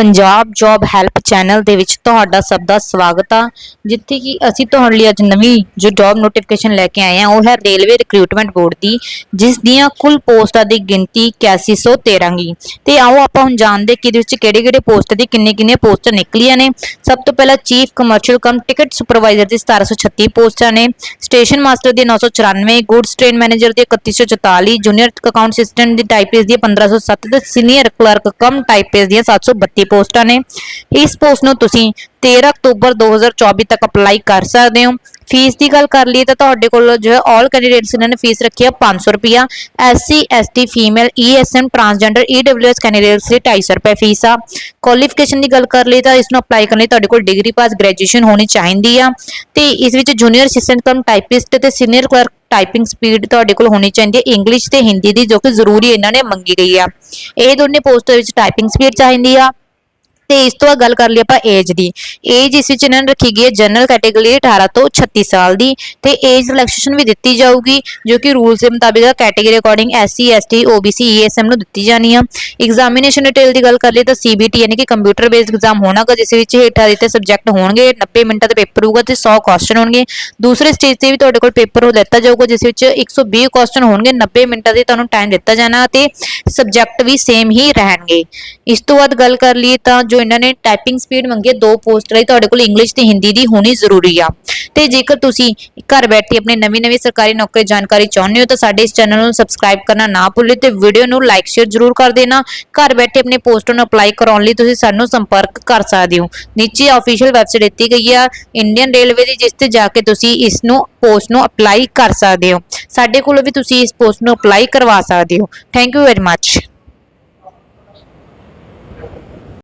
Punjab job help channel ਦੇ ਵਿੱਚ ਤੁਹਾਡਾ ਸਭ ਦਾ ਸਵਾਗਤ ਆ। ਜਿੱਥੇ ਕਿ ਅਸੀਂ ਤੁਹਾਡੇ ਲਈ ਅੱਜ ਨਵੀਂ ਜੋ ਜੌਬ ਨੋਟੀਫਿਕੇਸ਼ਨ ਲੈ ਕੇ ਆਏ ਹਾਂ ਉਹ ਹੈ ਰੇਲਵੇ ਰਿਕਰੂਟਮੈਂਟ ਬੋਰਡ ਦੀ, ਜਿਸ ਦੀਆਂ ਕੁੱਲ ਪੋਸਟਾਂ ਦੀ ਗਿਣਤੀ 8113 ਗੀ। ਤੇ ਆਓ ਆਪਾਂ ਹੁਣ ਜਾਣਦੇ ਕਿ ਇਹਦੇ ਵਿੱਚ ਕਿਹੜੇ ਕਿਹੜੇ ਪੋਸਟ ਦੀ ਕਿੰਨੇ ਕਿੰਨੇ ਪੋਸਟਾਂ ਨਿਕਲੀਆਂ ਨੇ। ਸਭ ਤੋਂ ਪਹਿਲਾਂ chief commercial cum ticket supervisor ਦੀ 1736 ਪੋਸਟਾਂ ਨੇ। ਸਟੇਸ਼ਨ ਮਾਸਟਰ ਦੀ 994 ਗੁੱਡਸ ਟ੍ਰੇਨ ਮੈਨੇਜਰ ਦੀ 3144 ਜੂਨੀਅਰ ਅਕਾਊਂਟ ਅਸਿਸਟੈਂਟ ਦੀ ਟਾਈਪਿਸਟ ਦੀ 1507 ਤੇ ਸੀਨੀਅਰ ਕਲਰਕ ਕਮ ਟਾਈਪਿਸਟ ਦੀਆਂ 732 ਪੋਸਟਾਂ ਨੇ। ਇਸ ਪੋਸਟ ਨੂੰ ਤੁਸੀਂ 13 ਅਕਤੂਬਰ 2024 ਤੱਕ ਅਪਲਾਈ ਕਰ ਸਕਦੇ ਹੋ। ਫੀਸ ਦੀ ਗੱਲ ਕਰ ਲਈਏ ਤਾਂ ਤੁਹਾਡੇ ਕੋਲ ਜੋ ਹੈ ਆਲ ਕੈਂਡੀਡੇਟਸ ਇਹਨਾਂ ਨੇ ਫੀਸ ਰੱਖੀ ਹੈ 500 ਰੁਪਿਆ SC ST female ESM transgender EWS candidates ਲਈ 250 ਰੁਪਏ ਫੀਸ ਆ। ਕੁਆਲੀਫਿਕੇਸ਼ਨ ਦੀ ਗੱਲ ਕਰ ਲਈ ਤਾਂ ਇਸ ਨੂੰ ਅਪਲਾਈ ਕਰਨ ਲਈ ਤੁਹਾਡੇ ਕੋਲ ਡਿਗਰੀ ਪਾਸ ਗ੍ਰੈਜੂਏਸ਼ਨ ਹੋਣੀ ਚਾਹੀਦੀ ਆ। ਤੇ ਇਸ ਵਿੱਚ ਜੂਨੀਅਰ ਅਸਿਸਟੈਂਟ ਕਮ ਟਾਈਪਿਸਟ ਤੇ ਸੀਨੀਅਰ ਕਲਰਕ ਟਾਈਪਿੰਗ ਸਪੀਡ ਤੁਹਾਡੇ ਕੋਲ ਹੋਣੀ ਚਾਹੀਦੀ ਹੈ ਇੰਗਲਿਸ਼ ਤੇ ਹਿੰਦੀ ਦੀ, ਜੋ ਕਿ ਜ਼ਰੂਰੀ ਇਹਨਾਂ ਨੇ ਮੰਗੀ ਗਈ ਆ। ਇਹ ਦੋਨੇ ਪੋਸਟ ਵਿੱਚ ਟਾਈਪਿੰਗ ਸਪੀਡ ਚਾਹੀਦੀ ਆ। ਤੇ ਇਸ ਤੋਂ ਬਾਅਦ ਗੱਲ ਕਰ ਲਈ ਆਪਾਂ ਏਜ ਦੀ। ਏਜ ਇਸ ਵਿੱਚ ਇਹਨਾਂ ਨੇ ਰੱਖੀ ਗਈ ਹੈ ਜਨਰਲ ਕੈਟੇਗਰੀ 18 ਤੋਂ 36 ਸਾਲ ਦੀ ਤੇ ਏਜ ਰਿਲੈਕਸੇਸ਼ਨ ਵੀ ਦਿੱਤੀ ਜਾਊਗੀ, ਜੋ ਕਿ ਰੂਲਸ ਦੇ ਮੁਤਾਬਿਕ ਆ category according SC ST OBC ESM ਨੂੰ ਦਿੱਤੀ ਜਾਣੀ ਆ। ਐਗਜ਼ਾਮੀਨੇਸ਼ਨ ਡਿਟੇਲ ਦੀ ਗੱਲ ਕਰ ਲਈ ਤਾਂ ਸੀਬੀਟੀ ਯਾਨੀ ਕਿ ਕੰਪਿਊਟਰ ਬੇਸਡ ਐਗਜ਼ਾਮ ਹੋਣਾਗਾ, ਜਿਸ ਵਿੱਚ ਹੇਠਾਂ ਦਿੱਤੇ ਸਬਜੈਕਟ ਹੋਣਗੇ 90 ਮਿੰਟਾਂ ਦਾ ਪੇਪਰ ਹੋਊਗਾ ਤੇ 100 ਕੁਐਸਚਨ ਹੋਣਗੇ। ਦੂਸਰੇ ਸਟੇਜ ਤੇ ਵੀ ਤੁਹਾਡੇ ਕੋਲ ਪੇਪਰ ਉਹ ਦਿੱਤਾ ਜਾਊਗਾ, ਜਿਸ ਵਿੱਚ 120 ਕੁਐਸਚਨ ਹੋਣਗੇ 90 ਮਿੰਟਾਂ ਦੇ ਤੁਹਾਨੂੰ ਟਾਈਮ ਦਿੱਤਾ ਜਾਣਾ ਤੇ ਸਬਜੈਕਟ ਵੀ ਸੇਮ ਹੀ ਰਹਿਣਗੇ। ਇਸ ਤੋਂ ਬਾਅਦ ਗੱਲ ਕਰ ਲਈਏ ਤਾਂ ਜੋ ਇਹਨਾਂ ਨੇ ਟਾਈਪਿੰਗ ਸਪੀਡ ਮੰਗੀ ਹੈ, ਦੋ ਪੋਸਟ ਲਈ ਤੁਹਾਡੇ ਕੋਲ ਇੰਗਲਿਸ਼ ਤੇ ਹਿੰਦੀ ਦੀ ਹੋਣੀ ਜ਼ਰੂਰੀ ਆ। ਤੇ ਜੇਕਰ ਤੁਸੀਂ ਘਰ ਬੈਠੇ ਆਪਣੇ ਨਵੀਂ ਨਵੀਂ ਸਰਕਾਰੀ ਨੌਕਰੀ ਜਾਣਕਾਰੀ ਚਾਹੁੰਦੇ ਹੋ, ਤਾਂ ਸਾਡੇ ਇਸ ਚੈਨਲ ਨੂੰ ਸਬਸਕ੍ਰਾਈਬ ਕਰਨਾ ਨਾ ਭੁੱਲਿਓ ਤੇ ਵੀਡੀਓ ਨੂੰ ਲਾਈਕ ਸ਼ੇਅਰ ਜ਼ਰੂਰ ਕਰ ਦੇਣਾ। ਘਰ ਬੈਠੇ ਆਪਣੇ ਪੋਸਟਾਂ ਨੂੰ ਅਪਲਾਈ ਕਰਾਉਣ ਲਈ ਤੁਸੀਂ ਸਾਨੂੰ ਸੰਪਰਕ ਕਰ ਸਕਦੇ ਹੋ। ਨੀਚੇ ਆਫੀਸ਼ੀਅਲ ਵੈਬਸਾਈਟ ਦਿੱਤੀ ਗਈ ਆ ਇੰਡੀਅਨ ਰੇਲਵੇ ਦੀ, ਜਿਸ ਤੇ ਜਾ ਕੇ ਤੁਸੀਂ ਇਸ ਨੂੰ ਪੋਸਟ ਨੂੰ ਅਪਲਾਈ ਕਰ ਸਕਦੇ ਹੋ। ਸਾਡੇ ਕੋਲੋਂ ਵੀ ਤੁਸੀਂ ਇਸ ਪੋਸਟ ਨੂੰ ਅਪਲਾਈ ਕਰਵਾ ਸਕਦੇ ਹੋ। Thank you very much